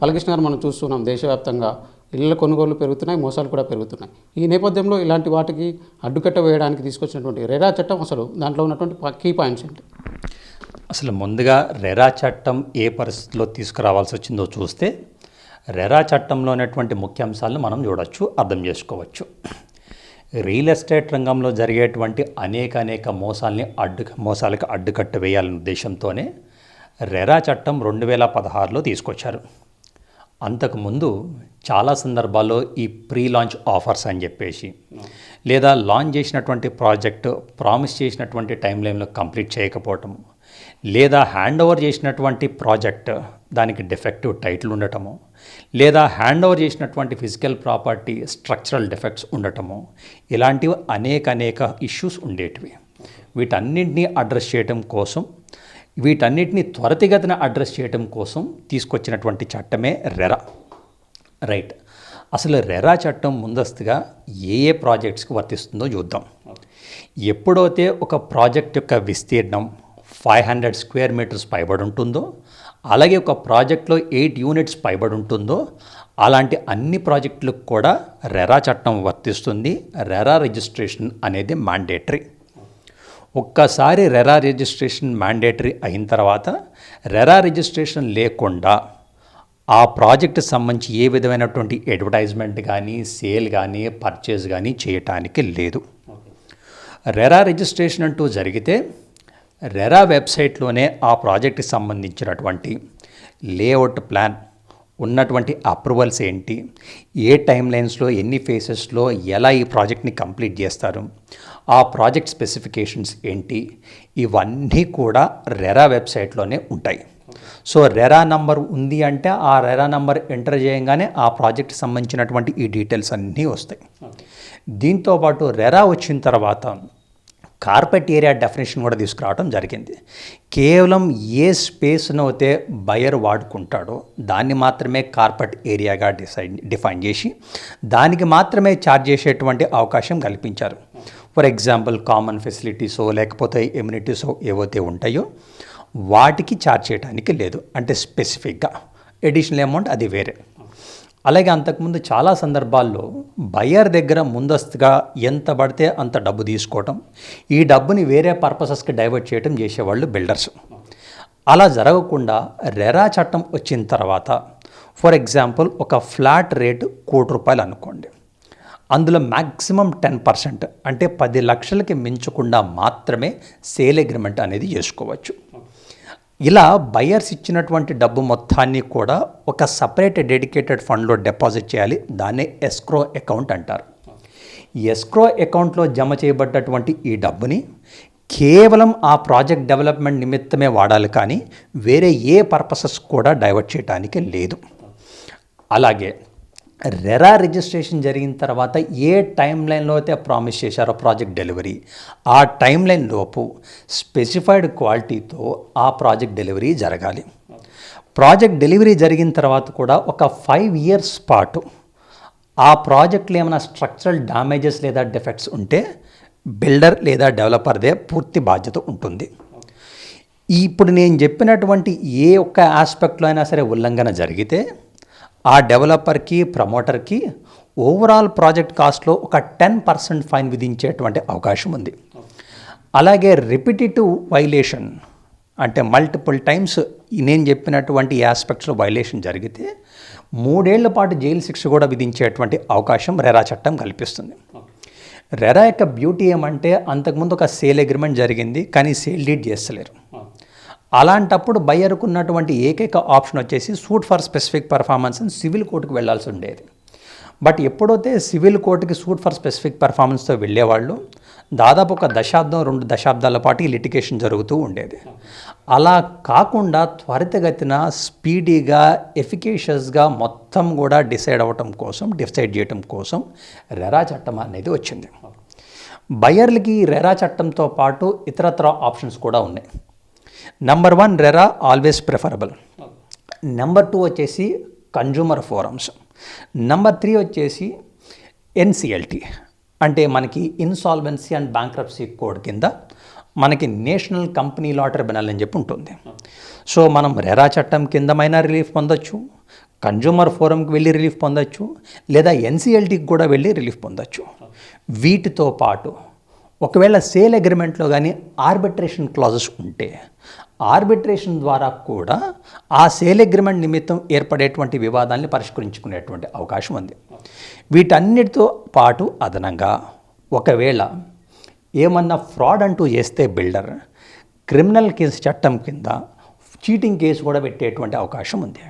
బాలకృష్ణ గారు మనం చూస్తున్నాం దేశవ్యాప్తంగా. ఇళ్ళ కొనుగోలు పెరుగుతున్నాయి మోసాలు కూడా పెరుగుతున్నాయి. ఈ నేపథ్యంలో ఇలాంటి వాటికి అడ్డుకట్ట వేయడానికి తీసుకొచ్చినటువంటి రెరా చట్టం అసలు దాంట్లో ఉన్నటువంటి కీ పాయింట్స్ ఏంటి? అసలు ముందుగా రెరా చట్టం ఏ పరిస్థితిలో తీసుకురావాల్సి వచ్చిందో చూస్తే రెరా చట్టంలో ఉన్నటువంటి ముఖ్య అంశాలను మనం చూడొచ్చు అర్థం చేసుకోవచ్చు. రియల్ ఎస్టేట్ రంగంలో జరిగేటువంటి అనేక అనేక మోసాల్ని అడ్డు మోసాలకు అడ్డుకట్ట వేయాలనే ఉద్దేశంతోనే రెరా చట్టం రెండు వేల పదహారులో తీసుకొచ్చారు. అంతకుముందు చాలా సందర్భాల్లో ఈ ప్రీ లాంచ్ ఆఫర్స్ అని చెప్పేసి లేదా లాంచ్ చేసినటువంటి ప్రాజెక్ట్ ప్రామిస్ చేసినటువంటి టైం లైన్లో కంప్లీట్ చేయకపోవటం లేదా హ్యాండ్ ఓవర్ చేసినటువంటి ప్రాజెక్ట్ దానికి డిఫెక్టివ్ టైటిల్ ఉండటము లేదా హ్యాండ్ ఓవర్ చేసినటువంటి ఫిజికల్ ప్రాపర్టీ స్ట్రక్చరల్ డిఫెక్ట్స్ ఉండటము ఇలాంటివి అనేక అనేక ఇష్యూస్ ఉండేటివి. వీటన్నింటినీ అడ్రస్ చేయటం కోసం వీటన్నిటిని త్వరితగతిన అడ్రస్ చేయటం కోసం తీసుకొచ్చినటువంటి చట్టమే రెరా. రైట్. అసలు రెరా చట్టం ముందస్తుగా ఏ ఏ ప్రాజెక్ట్స్కి వర్తిస్తుందో చూద్దాం. ఎప్పుడైతే ఒక ప్రాజెక్ట్ యొక్క విస్తీర్ణం ఫైవ్ హండ్రెడ్ స్క్వేర్ మీటర్స్ పైబడి ఉంటుందో అలాగే ఒక ప్రాజెక్ట్లో ఎయిట్ యూనిట్స్ పైబడి ఉంటుందో అలాంటి అన్ని ప్రాజెక్టులకు కూడా రెరా చట్టం వర్తిస్తుంది. రెరా రిజిస్ట్రేషన్ అనేది మ్యాండేటరీ. ఒక్కసారి రెరా రిజిస్ట్రేషన్ మ్యాండేటరీ అయిన తర్వాత రెరా రిజిస్ట్రేషన్ లేకుండా ఆ ప్రాజెక్ట్ సంబంధించి ఏ విధమైనటువంటి అడ్వర్టైజ్మెంట్ కానీ సేల్ కానీ పర్చేజ్ కానీ చేయటానికి లేదు. రెరా రిజిస్ట్రేషన్ అంటూ జరిగితే రెరా వెబ్సైట్లోనే ఆ ప్రాజెక్ట్కి సంబంధించినటువంటి లేఅవుట్ ప్లాన్ ఉన్నటువంటి అప్రూవల్స్ ఏంటి? ఏ టైం లైన్స్లో ఎన్ని ఫేసెస్లో ఎలా ఈ ప్రాజెక్ట్ని కంప్లీట్ చేస్తారు? ఆ ప్రాజెక్ట్ స్పెసిఫికేషన్స్ ఏంటి? ఇవన్నీ కూడా రెరా వెబ్సైట్లోనే ఉంటాయి. సో రెరా నంబర్ ఉంది అంటే ఆ రెరా నంబర్ ఎంటర్ చేయగానే ఆ ప్రాజెక్ట్ సంబంధించినటువంటి ఈ డీటెయిల్స్ అన్నీ వస్తాయి. దీంతోపాటు రెరా వచ్చిన తర్వాత కార్పెట్ ఏరియా డెఫినేషన్ కూడా తీసుకురావడం జరిగింది. కేవలం ఏ స్పేస్ను అయితే బయర్ వాడుకుంటాడో దాన్ని మాత్రమే కార్పెట్ ఏరియాగా డిసైడ్ డిఫైన్ చేసి దానికి మాత్రమే ఛార్జ్ చేసేటువంటి అవకాశం కల్పించారు. ఫర్ ఎగ్జాంపుల్ కామన్ ఫెసిలిటీసో లేకపోతే ఇమ్యూనిటీసో ఏవైతే ఉంటాయో వాటికి ఛార్జ్ చేయడానికి లేదు. అంటే స్పెసిఫిక్గా. ఎడిషనల్ అమౌంట్ అది వేరే. అలాగే అంతకుముందు చాలా సందర్భాల్లో బయ్యర్ దగ్గర ముందస్తుగా ఎంత పడితే అంత డబ్బు తీసుకోవటం ఈ డబ్బుని వేరే పర్పసెస్కి డైవర్ట్ చేయడం చేసేవాళ్ళు బిల్డర్స్. అలా జరగకుండా రెరా చట్టం వచ్చిన తర్వాత ఫర్ ఎగ్జాంపుల్ ఒక ఫ్లాట్ రేటు కోటి రూపాయలు అనుకోండి. అందులో మ్యాక్సిమం టెన్ పర్సెంట్ అంటే పది లక్షలకి మించకుండా మాత్రమే సేల్ అగ్రిమెంట్ అనేది చేసుకోవచ్చు. ఇలా బయర్స్ ఇచ్చినటువంటి డబ్బు మొత్తాన్ని కూడా ఒక సపరేట్ డెడికేటెడ్ ఫండ్లో డిపాజిట్ చేయాలి. దాన్నే ఎస్క్రో అకౌంట్ అంటారు. ఎస్క్రో అకౌంట్లో జమ చేయబడ్డటువంటి ఈ డబ్బుని కేవలం ఆ ప్రాజెక్ట్ డెవలప్మెంట్ నిమిత్తమే వాడాలి కానీ వేరే ఏ పర్పసెస్ కూడా డైవర్ట్ చేయడానికి లేదు. అలాగే రెరా రిజిస్ట్రేషన్ జరిగిన తర్వాత ఏ టైం లైన్లో అయితే ప్రామిస్ చేశారో ప్రాజెక్ట్ డెలివరీ ఆ టైం లైన్ లోపు స్పెసిఫైడ్ క్వాలిటీతో ఆ ప్రాజెక్ట్ డెలివరీ జరగాలి. ప్రాజెక్ట్ డెలివరీ జరిగిన తర్వాత కూడా ఒక ఫైవ్ ఇయర్స్ పాటు ఆ ప్రాజెక్ట్లో ఏమైనా స్ట్రక్చరల్ డ్యామేజెస్ లేదా డిఫెక్ట్స్ ఉంటే బిల్డర్ లేదా డెవలపర్దే పూర్తి బాధ్యత ఉంటుంది. ఇప్పుడు నేను చెప్పినటువంటి ఏ ఒక్క ఆస్పెక్ట్లో అయినా సరే ఉల్లంఘన జరిగితే ఆ డెవలపర్కి ప్రమోటర్కి ఓవరాల్ ప్రాజెక్ట్ కాస్ట్లో ఒక టెన్ పర్సెంట్ ఫైన్ విధించేటువంటి అవకాశం ఉంది. అలాగే రిపిటేటివ్ వైలేషన్ అంటే మల్టిపుల్ టైమ్స్ నేను చెప్పినటువంటి ఆస్పెక్ట్స్లో వైలేషన్ జరిగితే మూడేళ్ళ పాటు జైలు శిక్ష కూడా విధించేటువంటి అవకాశం రెరా చట్టం కల్పిస్తుంది. రెరా యొక్క బ్యూటీ ఏమంటే అంతకుముందు ఒక సేల్ అగ్రిమెంట్ జరిగింది కానీ సేల్ డీడ్ చేస్తలేరు. అలాంటప్పుడు బయ్యర్కు ఉన్నటువంటి ఏకైక ఆప్షన్ వచ్చేసి సూట్ ఫర్ స్పెసిఫిక్ పర్ఫార్మెన్స్ అని సివిల్ కోర్టుకు వెళ్ళాల్సి ఉండేది. బట్ ఎప్పుడైతే సివిల్ కోర్టుకి సూట్ ఫర్ స్పెసిఫిక్ పర్ఫార్మెన్స్తో వెళ్ళేవాళ్ళు దాదాపు ఒక దశాబ్దం రెండు దశాబ్దాల పాటు ఈ లిటిగేషన్ జరుగుతూ ఉండేది. అలా కాకుండా త్వరితగతిన స్పీడీగా ఎఫికేషియస్గా మొత్తం కూడా డిసైడ్ అవ్వటం కోసం డిసైడ్ చేయటం కోసం రెరా చట్టం అనేది వచ్చింది. బయర్లకి రెరా చట్టంతో పాటు ఇతరత్ర ఆప్షన్స్ కూడా ఉన్నాయి. Number one RERA always preferable number two వచ్చేసి కన్జ్యూమర్ ఫోరమ్స్ నెంబర్ త్రీ వచ్చేసి ఎన్సిఎల్టీ అంటే మనకి ఇన్సాల్వెన్సీ అండ్ బ్యాంక్రప్సీ కోడ్ కింద మనకి నేషనల్ కంపెనీ లా ట్రిబ్యునల్ అని చెప్పి ఉంటుంది. సో మనం రెరా చట్టం కిందమైనా రిలీఫ్ పొందొచ్చు కన్జ్యూమర్ ఫోరంకి వెళ్ళి రిలీఫ్ పొందొచ్చు లేదా ఎన్సిఎల్టీకి కూడా వెళ్ళి రిలీఫ్ పొందొచ్చు. వీటితో పాటు ఒకవేళ సేల్ అగ్రిమెంట్లో కానీ ఆర్బిట్రేషన్ క్లాజెస్ ఉంటే ఆర్బిట్రేషన్ ద్వారా కూడా ఆ సేల్ అగ్రిమెంట్ నిమిత్తం ఏర్పడేటువంటి వివాదాన్ని పరిష్కరించుకునేటువంటి అవకాశం ఉంది. వీటన్నిటితో పాటు అదనంగా ఒకవేళ ఏమన్నా ఫ్రాడ్ అంటూ చేస్తే బిల్డర్ క్రిమినల్ కేసు చట్టం కింద చీటింగ్ కేసు కూడా పెట్టేటువంటి అవకాశం ఉంది.